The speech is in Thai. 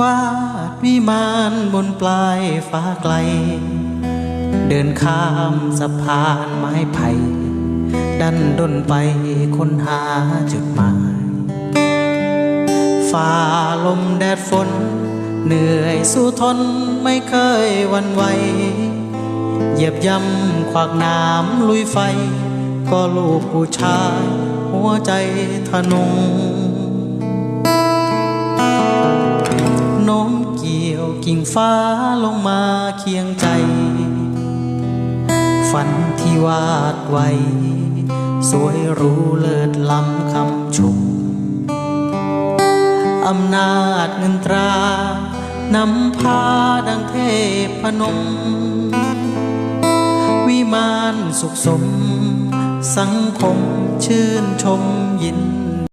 วาดวิมานบนปลายฟ้าไกล เดินข้ามสะพานไม้ไผ่ดันดนไปค้นหาจุดหมายฝ่าลมแดดฝน เหนื่อยสู้ทนไม่เคยวันไหวเหยียบย่ำขวากน้ำลุยไฟ ก็ลูกผู้ชาย หัวใจทะนง กิ่งฟ้าลงมาเคียงใจ ฝันที่วาดไว้ สวยรู้เลิศล้ำคำชม อำนาจเงินตรานำพาดังเทพพนม วิมานสุขสม สังคมชื่นชมยิน